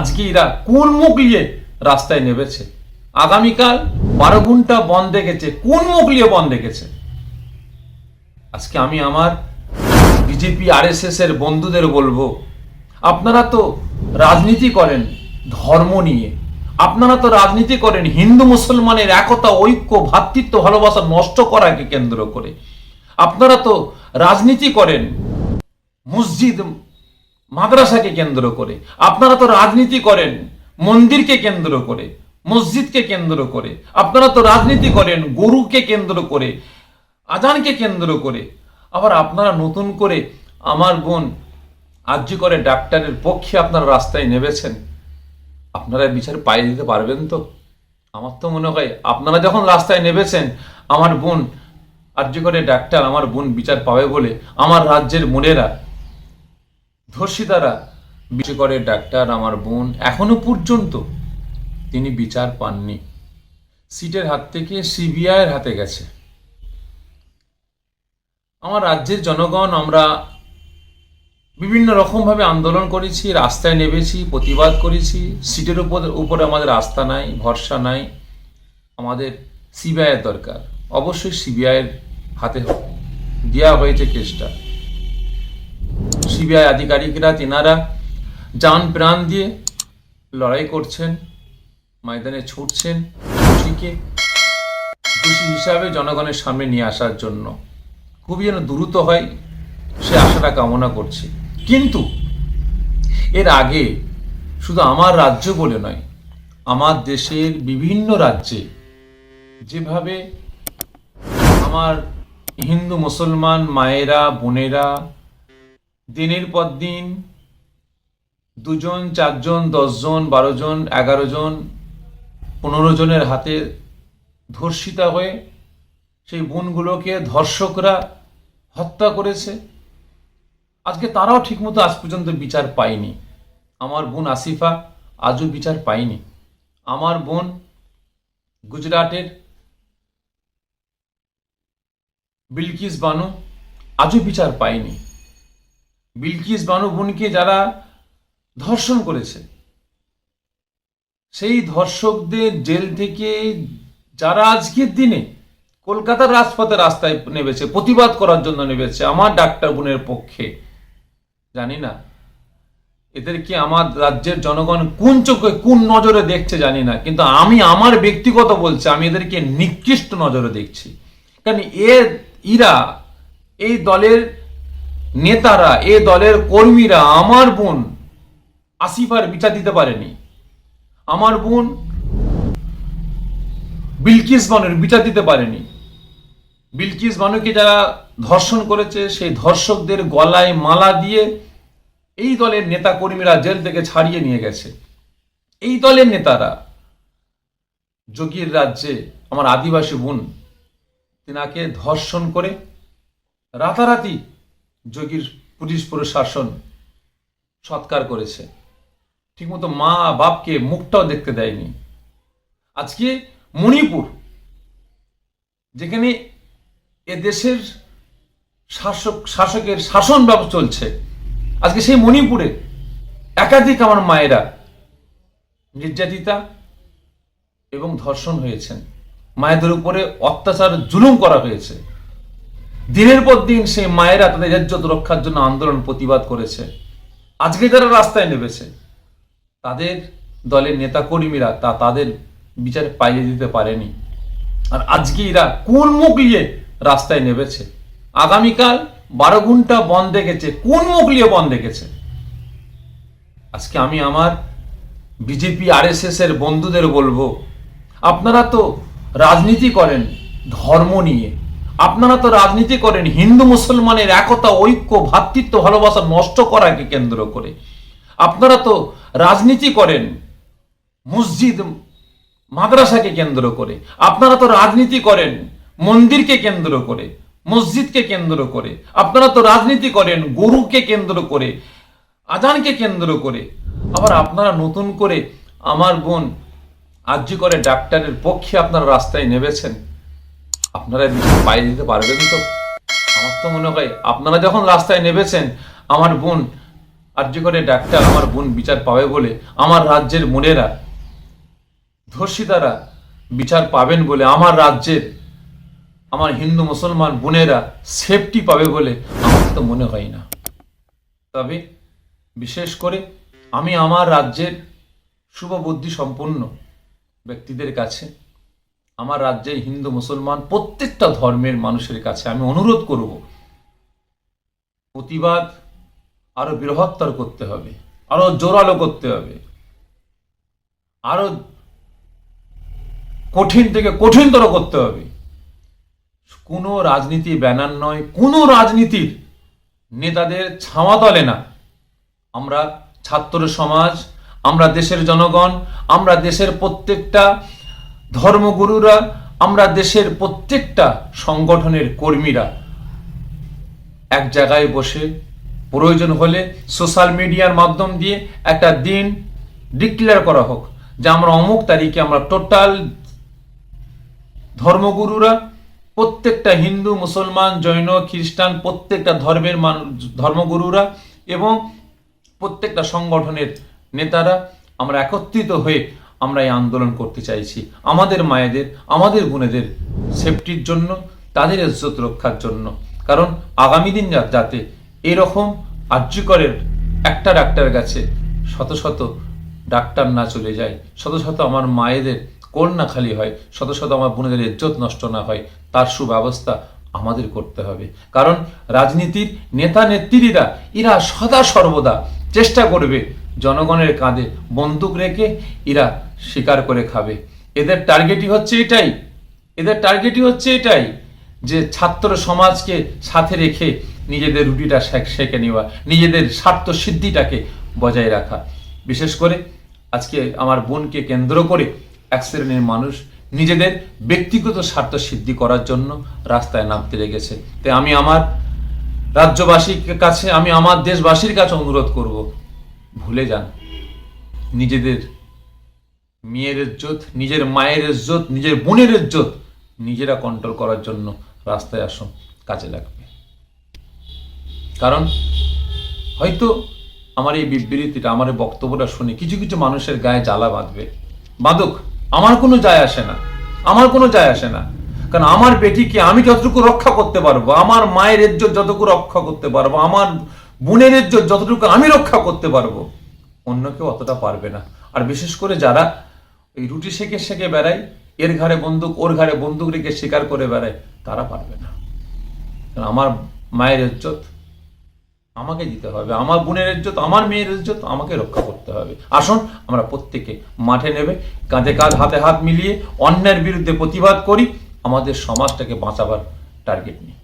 আজকে এরা কোন মুখ নিয়ে রাস্তায় নেমেছে? আগামীকাল বারো ঘণ্টা বন্ধ রেখেছে কোন মুখ নিয়ে বন্ধ রেখেছে আজকে আমি আমার বিজেপি, আরএসএস এর বন্ধুদের বলব, আপনারা তো রাজনীতি করেন ধর্ম নিয়ে, আপনারা তো রাজনীতি করেন হিন্দু মুসলমানের একতা, ঐক্য ভ্রাতৃত্ব ভালোবাসা নষ্ট করাকে কেন্দ্র করে। আপনারা তো রাজনীতি করেন মসজিদ মাদ্রাসাকে কেন্দ্র করে। আপনারা তো রাজনীতি করেন, মন্দিরকে কেন্দ্র করে, মসজিদকে কেন্দ্র করে। আপনারা তো রাজনীতি করেন, গরুকে কেন্দ্র করে, আজানকে কেন্দ্র করে। আবার আপনারা নতুন করে আমার বোন আর্য করে ডাক্তারের পক্ষে আপনারা রাস্তায় নেমেছেন। আপনারা বিচার পাইয়ে দিতে পারবেন তো? আমার তো মনে হয় আপনারা যখন রাস্তায় নেমেছেন, আমার বোন আর্য করে ডাক্তার, আমার বোন বিচার পাবে বলে আমার রাজ্যের বোনেরা ধর্ষিতারা বিচার করে ডাক্তার আমার বোন এখনও পর্যন্ত তিনি বিচার পাননি। সিটের হাত থেকে সিবিআইয়ের হাতে গেছে। আমার রাজ্যের জনগণ, আমরা বিভিন্ন রকমভাবে আন্দোলন করেছি, রাস্তায় নেমেছি, প্রতিবাদ করেছি। সিটের উপর, উপরে আমাদের আস্থা নাই, ভরসা নাই। আমাদের সিবিআইয়ের দরকার। অবশ্যই সিবিআইয়ের হাতে দেওয়া হয়েছে কেসটা। সিবিআই আধিকারিকরা তেনারা যান প্রাণ দিয়ে লড়াই করছেন, ময়দানে ছুটছেন দোষীকে দোষী হিসাবে জনগণের সামনে নিয়ে আসার জন্য। খুবই যেন দ্রুত হয়, সে আশাটা কামনা করছি। কিন্তু এর আগে শুধু আমার রাজ্য বলে নয়, আমার দেশের বিভিন্ন রাজ্যে যেভাবে আমার হিন্দু মুসলমান মায়েরা, বোনেরা দিনের পর দিন দুজন, চারজন, দশজন বারো জন এগারো জন পনেরো জনের হাতে ধর্ষিতা হয়ে সেই বোনগুলোকে ধর্ষকরা হত্যা করেছে। আজকে তারাও ঠিকমতো আজ পর্যন্ত বিচার পায়নি। আমার বোন আসিফা আজও বিচার পায়নি। আমার বোন গুজরাটের বিলকিস বানু আজও বিচার পায়নি। বিলকিস বানু বোনকে যারা ধর্ষণ করেছে, সেই ধর্ষকদের জেল থেকে যারা আজকের দিনে কলকাতার রাজপথে রাস্তায় নেমেছে, প্রতিবাদ করার জন্য নেমেছে, আমার ডাক্তার বোনের পক্ষে, জানি না এদেরকে আমার রাজ্যের জনগণ কোন চোখে কোন নজরে দেখছে জানি না, কিন্তু আমি আমার ব্যক্তিগত বলছি, আমি এদেরকে নিকৃষ্ট নজরে দেখছি। কারণ এ ইরা এই দলের নেতারা, এ দলের কর্মীরা আমার বোন আসিফার বিচার দিতে পারেনি। আমার বোন বিলকিস বানুর বিচার দিতে পারেনি। বিলকিস বানুকে যারা ধর্ষণ করেছে, সেই ধর্ষকদের গলায় মালা দিয়ে এই দলের নেতা কর্মীরা জেল থেকে ছাড়িয়ে নিয়ে গেছে। এই দলের নেতারা, যোগীর রাজ্যে আমার আদিবাসী বোন, তিনাকে ধর্ষণ করে রাতারাতি যোগীর পুলিশ প্রশাসন সৎকার করেছে। ঠিকমতো মা বাপকে মুখটাও দেখতে দেয়নি। আজকে মণিপুর, যেখানে এ দেশের শাসক, শাসকের শাসন ব্যবস্থা চলছে, আজকে সেই মণিপুরে একাধিক আমার মায়েরা নির্যাতিতা এবং ধর্ষণ হয়েছেন। মায়েদের উপরে অত্যাচার জুলুম করা হয়েছে। দিনের পর দিন সেই মায়েরা তাদের ইজ্জত রক্ষার জন্য আন্দোলন, প্রতিবাদ করেছে। আজকে যারা রাস্তায় নেমেছে, তাদের দলের নেতাকর্মীরা তা তাদের বিচার পাইয়ে দিতে পারেনি। আর আজকে এরা কোন মুখ নিয়ে রাস্তায় নেমেছে? আগামীকাল বারো ঘণ্টা বন্ধ দেখেছে, কোন মুখ নিয়ে বন্ধ দেখেছে? আজকে আমি আমার বিজেপি আরএসএস এর বন্ধুদের বলব, আপনারা তো রাজনীতি করেন ধর্ম নিয়ে আপনারা তো রাজনীতি করেন, হিন্দু মুসলমানের একতা, ঐক্য ভ্রাতৃত্ব ভালোবাসা নষ্ট করাকে কেন্দ্র করে। আপনারা তো রাজনীতি করেন, মসজিদ, মাদ্রাসাকে কেন্দ্র করে। আপনারা তো রাজনীতি করেন, মন্দিরকে কেন্দ্র করে, মসজিদকে কেন্দ্র করে। আপনারা তো রাজনীতি করেন, গরুকে কেন্দ্র করে, আজানকে কেন্দ্র করে। আবার আপনারা নতুন করে আমার বোন আর্য করে ডাক্তারের পক্ষে আপনারা রাস্তায় নেমেছেন। আপনারা পাইয়ে দিতে পারবেন তো? আমার তো মনে হয় আপনারা যখন রাস্তায় নেমেছেন, আমার বোন আর্য করে ডাক্তার আমার বোন বিচার পাবে বলে আমার রাজ্যের বোনেরা ধর্ষিতারা বিচার পাবেন বলে আমার রাজ্যের, আমার হিন্দু মুসলমান বোনেরা সেফটি পাবে বলে আমার তো মনে হয় না। তবে বিশেষ করে আমি আমার রাজ্যের শুভবুদ্ধি সম্পন্ন ব্যক্তিদের কাছে আমার রাজ্যে হিন্দু, মুসলমান প্রত্যেকটা ধর্মের মানুষের কাছে আমি অনুরোধ করব, প্রতিবাদ আরও বৃহত্তর করতে হবে, আরও জোরালো করতে হবে, আরও কঠিন থেকে কঠিনতর করতে হবে। কোনো রাজনীতি ব্যানার নয়, কোনো রাজনীতির নেতাদের ছাওয়া তলে না। আমরা ছাত্র সমাজ, আমরা দেশের জনগণ, আমরা দেশের প্রত্যেকটা ধর্মগুরুরা, আমরা দেশের প্রত্যেকটা সংগঠনের কর্মীরা এক জায়গায় বসে প্রয়োজন হলে সোশ্যাল মিডিয়ার মাধ্যম দিয়ে একটা দিন ডিক্লেয়ার করা হোক যে আমরা অমুক তারিখে আমরা টোটাল ধর্মগুরুরা, প্রত্যেকটা হিন্দু, মুসলমান, জৈন, খ্রিস্টান, প্রত্যেকটা ধর্মের মানুষ, ধর্মগুরুরা এবং প্রত্যেকটা সংগঠনের নেতারা আমরা একত্রিত হয়ে আমরা এই আন্দোলন করতে চাইছি। আমাদের মায়েদের, আমাদের বোনেদের সেফটির জন্য, তাদের ইজ্জত রক্ষার জন্য। কারণ আগামী দিন যাতে এরকম আর্যকরের একটা ডাক্তারের কাছে শত শত ডাক্তার না চলে যায়, শত শত আমার মায়েদের কোল না খালি হয়, শত শত আমার বোনেদের ইজ্জত নষ্ট না হয়, তার সুব্যবস্থা আমাদের করতে হবে। কারণ রাজনীতির নেতা নেত্রীরা, এরা সদা সর্বদা চেষ্টা করবে জনগণের কাঁধে বন্দুক রেখে, এরা স্বীকার করে খাবে। এদের টার্গেটই হচ্ছে এটাই। এদের টার্গেটই হচ্ছে এটাই যে ছাত্র সমাজকে সাথে রেখে নিজেদের রুটিটা সেঁকে নেওয়া, নিজেদের স্বার্থ সিদ্ধিটাকে বজায় রাখা। বিশেষ করে আজকে আমার বোনকে কেন্দ্র করে এক শ্রেণির মানুষ নিজেদের ব্যক্তিগত স্বার্থ সিদ্ধি করার জন্য রাস্তায় নামতে লেগেছে। তাই আমি আমার রাজ্যবাসীর কাছে, আমি আমার দেশবাসীর কাছে অনুরোধ করব, ভুলে যান। নিজেদের মেয়ের ইজ্জত, নিজের মায়ের ইজ্জত, নিজের বোনের ইজ্জত নিজেরা কন্ট্রোল করার জন্য রাস্তায় আসুন, কাজে লাগবে। কারণ হয়তো আমার এই বিবৃতিটা, আমার বক্তব্যটা শুনে কিছু কিছু মানুষের গায়ে জ্বালা বাঁধবে। বাঁধুক, আমার কোনো যায় আসে না, আমার কোনো যায় আসে না। কারণ আমার বেটিকে আমি যতটুকু রক্ষা করতে পারব, আমার মায়ের ইজ্জত যতটুকু রক্ষা করতে পারব, আমার বোনের ইজ্জত যতটুকু আমি রক্ষা করতে পারব, অন্য কেউ অতটা পারবে না। আর বিশেষ করে যারা এই রুটি সেকে সেকে বেড়ায়, এর ঘাড়ে বন্দুক, ওর ঘাড়ে বন্দুক রেখে শিকার করে বেড়ায়, তারা পারবে না। আমার মায়ের ইজ্জত আমাকে দিতে হবে, আমার বোনের ইজ্জত, আমার মেয়ের ইজ্জত আমাকে রক্ষা করতে হবে। আসুন, আমরা প্রত্যেকে মাঠে নেবে, কাঁধে কাঁধ, হাতে হাত মিলিয়ে অন্যের বিরুদ্ধে প্রতিবাদ করি, আমাদের সমাজটাকে বাঁচাবার টার্গেট নিই